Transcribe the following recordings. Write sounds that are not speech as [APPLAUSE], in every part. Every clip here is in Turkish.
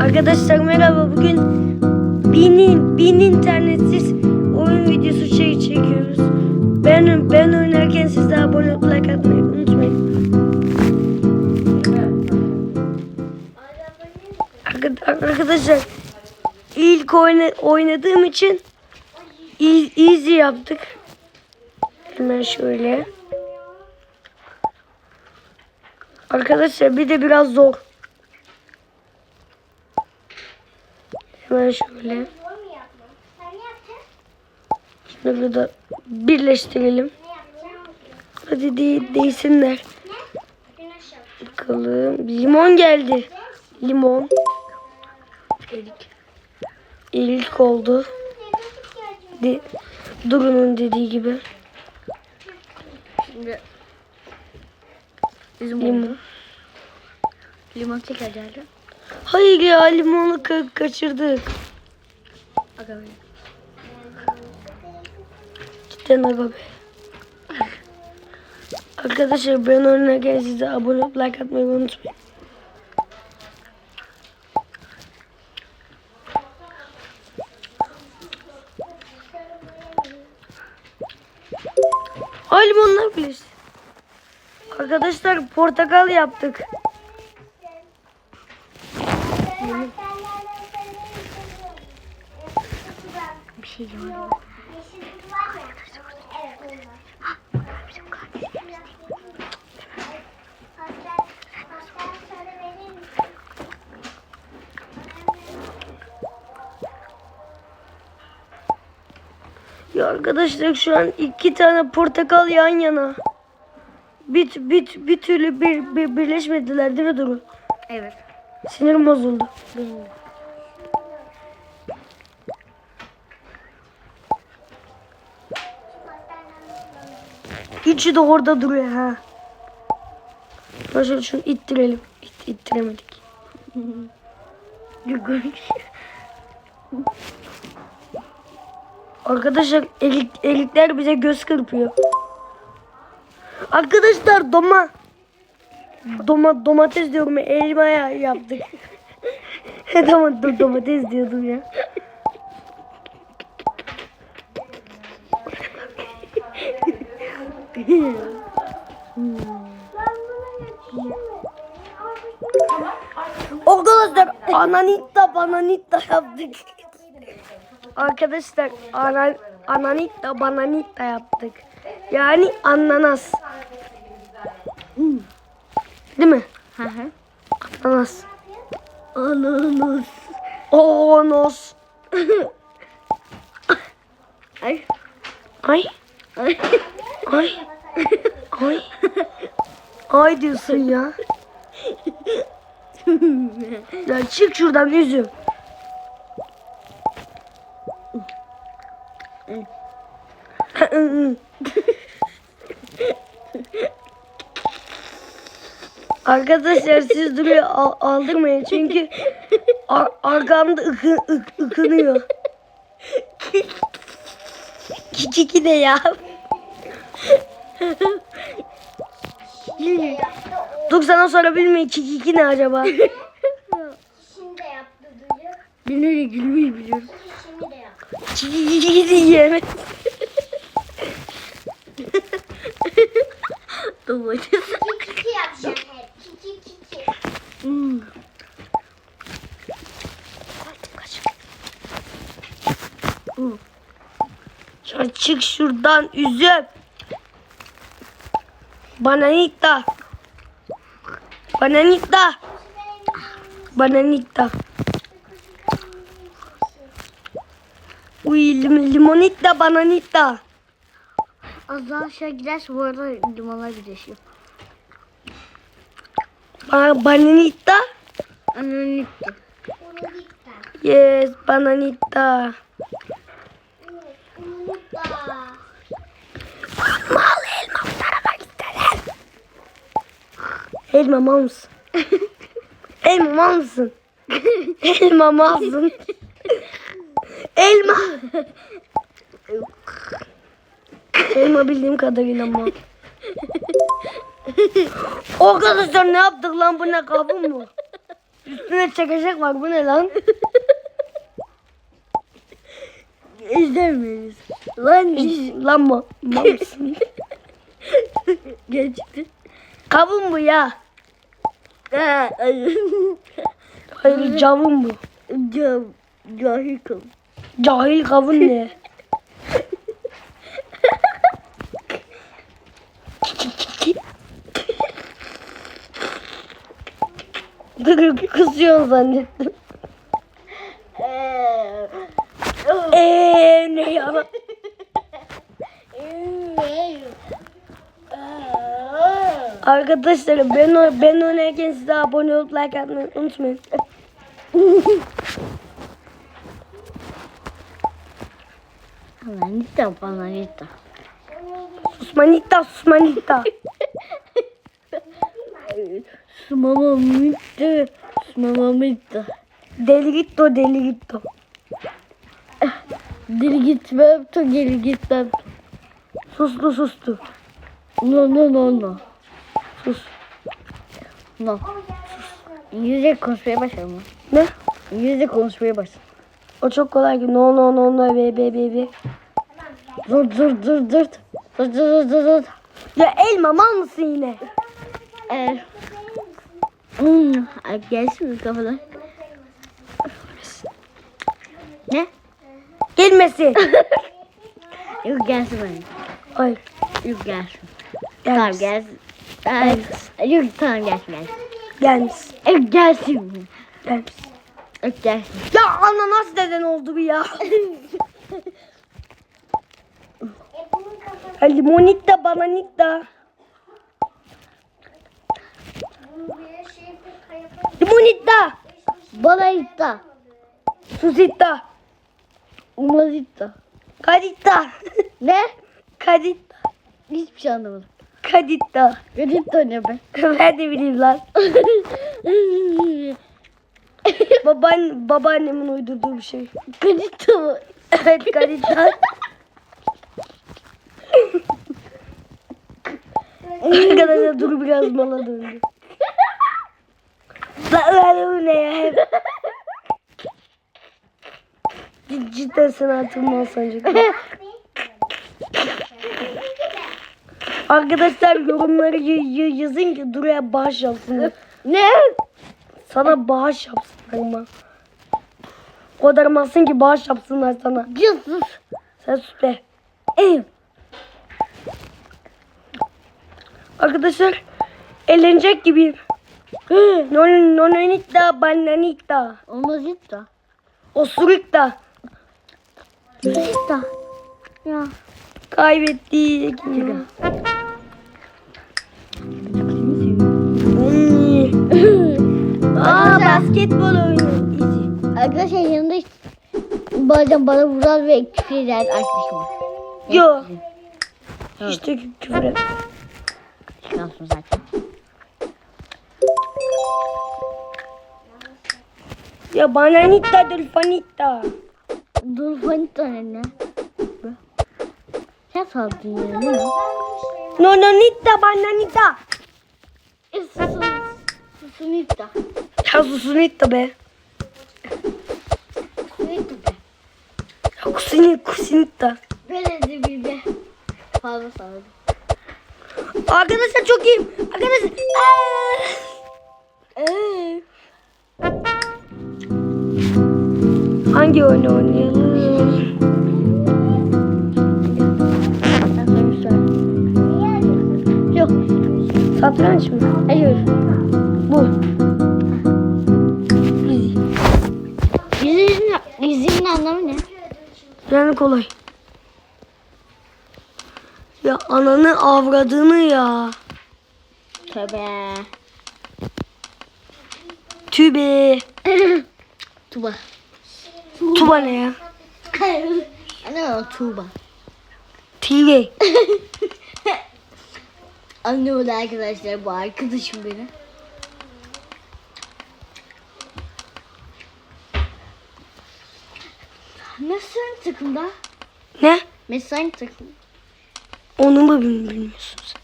Arkadaşlar merhaba. Bugün bin, bin internetsiz oyun videosu şey çekiyoruz. Ben ben oynarken siz de abone olup like atmayı unutmayın. Arka- Arkadaşlar ilk oyna, oynadığım için easy yaptık. Hemen şöyle. Arkadaşlar bir de biraz zor. Hemen şöyle. Şunları da birleştirelim. Hadi de değsinler. Bakalım. Limon geldi. Limon. İlk. İlk oldu. De, Duru'nun dediği gibi. Şimdi Limon. Limon geldi. Hayır ya limonu ka- kaçırdık. Aga be. Cidden aga be. Arkadaşlar ben oynarken siz de abone olup like atmayı unutmayın. Ay limonlar bile. Arkadaşlar portakal yaptık. Bir şey. Ya arkadaşlar şu an iki tane portakal yan yana. Bir, bir, bir türlü bir, bir, birleşmediler değil mi Duru? Evet. Sinirim bozuldu. Benim. Üçü de orada duruyor ha. Başka şunu ittirelim. İt, ittiremedik. Arkadaşlar elik, elikler bize göz kırpıyor. Arkadaşlar doma doma domates diyorum ya, elmaya yaptık. [LAUGHS] tamam do- domates diyordum ya. [LAUGHS] Arkadaşlar ananita bananita yaptık. Arkadaşlar ana, ananita bananita yaptık. Yani ananas. Değil mi? Hı hı. Ananas. Ananas. Ananas. Ay. Ay. Ay. Ay. Ay. Ay diyorsun ya. ya çık şuradan üzüm. Arkadaşlar siz duruyor al- aldırmayın çünkü [LAUGHS] ar- arkamda ıkı, ık- ıkınıyor. Kiki de ya. Dur sana sorabilir miyim? Kiki ne acaba? Öyle gülmeyi biliyorum. Şimdi de yaptı. Kiki diye. Domates. Kiki yapacağım hep. Kiki kiki. Hmm. Ya çık şuradan üzüm. Bananita. Bananita. Bananita. Uy lim limonita bananita. Az daha aşağı giderse bu arada limonlar birleşiyor. Ba bananita. Gitti. Yes bananita. Elma mal mısın? [LAUGHS] elma mal mısın? [LAUGHS] elma malsın. elma. elma bildiğim kadarıyla mal. [LAUGHS] Arkadaşlar ne yaptık lan bu ne kabın mı? Üstüne çakacak var bu ne lan? İzlemeyiz. Lan lan mı? Mamsın. Geçti. Kavun bu ya. Hayır cavun bu. Cav, cahil kavun. Cahil kavun ne? [LAUGHS] Kızıyorsun zannettim. Eee ne ya? [LAUGHS] Arkadaşlar ben o- ben oynarken size abone olup like atmayı unutmayın. Planeta, planeta. Susmanita susmanita. Sumamamita. Sumamamita. Delirito delirito. Geri gitmem to geri gitmem. Sustu sustu. No no no no. Sus. No. İngilizce konuşmaya başladım. Ne? İngilizce konuşmaya başladım. O çok kolay ki. No no no no be be be be. Dur dur dur dur. Dur dur dur dur. Ya elma mal mısın yine? Ee, hmm, ay, gelsin mi kafadan? Ne? Gelmesin. [LAUGHS] Yok gelsin bana. Hayır. Yok gelsin. Tamam gelsin. Ay, yok tamam gelsin. Gelmesin. Yok gelsin. Gelmesin. Yok gelsin. Ya ananas neden oldu bu ya? [LAUGHS] Ya limonita bananita. Limonita. Bana itta. Susita. Umaz itta. Kadita. Ne? Kadita. Hiçbir şey anlamadım. Kadita. Gıdita ne be? Ben de bileyim lan. [LAUGHS] Baban, babaannemin uydurduğu bir şey. Gıdita mı? Evet kadita. Arkadaşlar dur biraz mala döndü. Lan bu ne ya hep. Cid- Cidden sen artık mal sanacak. [LAUGHS] Arkadaşlar yorumları yazın ki Duru'ya bağış yapsınlar. Ne? Sana bağış yapsınlar ama. O kadar malsın ki bağış yapsınlar sana. Jesus. Sen sus be. Ev. Arkadaşlar eğlenecek gibiyim. Non nononita bananita. Umaz itta. Osurukta. İtta. Ya. Kaybettik. Hmm. Basketbol. Easy. Arkadaşlar yanında bazen bana vuran ve küfür eden arkadaşım. Yo. Evet. İşte küfür. Çıkarsın zaten. Ya bananita delfanita. Dur fanita ne ne? Sen saldın ya ne? Nononita bananita. Susun. Be. Susunita be. Ya kusini kusinita. Böyle de bir de fazla saldım. Arkadaşlar çok iyiyim. Arkadaşlar. Aa! Ee. Hangi oyunu oynayalım? Yok. Satranç mı? Hayır. Yani kolay. Ya ananı avradını ya. Tövbe. Tübe. [COUGHS] Tuba. Tuba ne ya? [LAUGHS] Anne o tuba. TV. Anlamadı arkadaşlar bu arkadaşım benim. Takımda? Ne? Messi hangi takım? Onu mu bil- bilmiyorsun sen?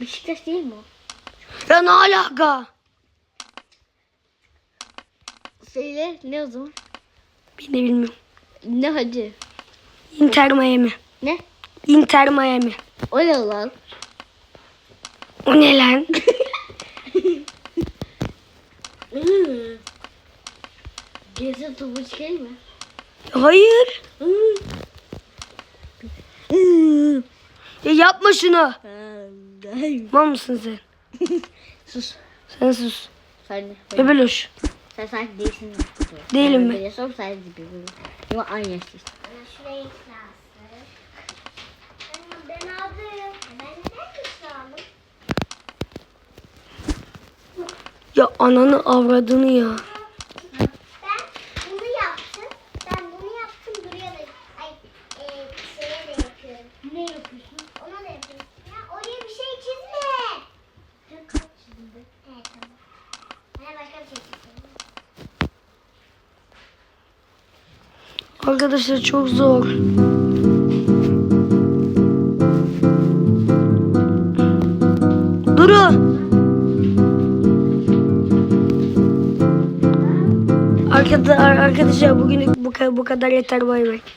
Beşiktaş değil mi o? Ya ne alaka? Söyle ne o zaman? Ben de bilmiyorum. Ne hadi? Inter Miami. Ne? Inter Miami. O ne lan? O ne lan? [LAUGHS] [LAUGHS] Gezi topu şey mi? Hayır. Ya yapma şunu. Mal mısın sen? [LAUGHS] Sus. Sen sus. Sen. Bebeloş. Sen sanki değilsin. Değilim mi? Böyle sor bir böyle. Ama aynı yaşlıyız. Şuraya. Ben aldım. Ben? Ya ananı avradını ya. Ben bunu yaptım. Ben bunu yaptım. Buraya da ay e, şeye de yapıyorum. Ne yapıyorsun? Ona da yapıyorum. Ya oraya bir şey çizme. Sen kaç çizdin? Evet tamam. Ben başka bir şey çizdim. Arkadaşlar çok zor. Durun. Arkadaşlar, bugün bu, bu kadar yeter bay bay.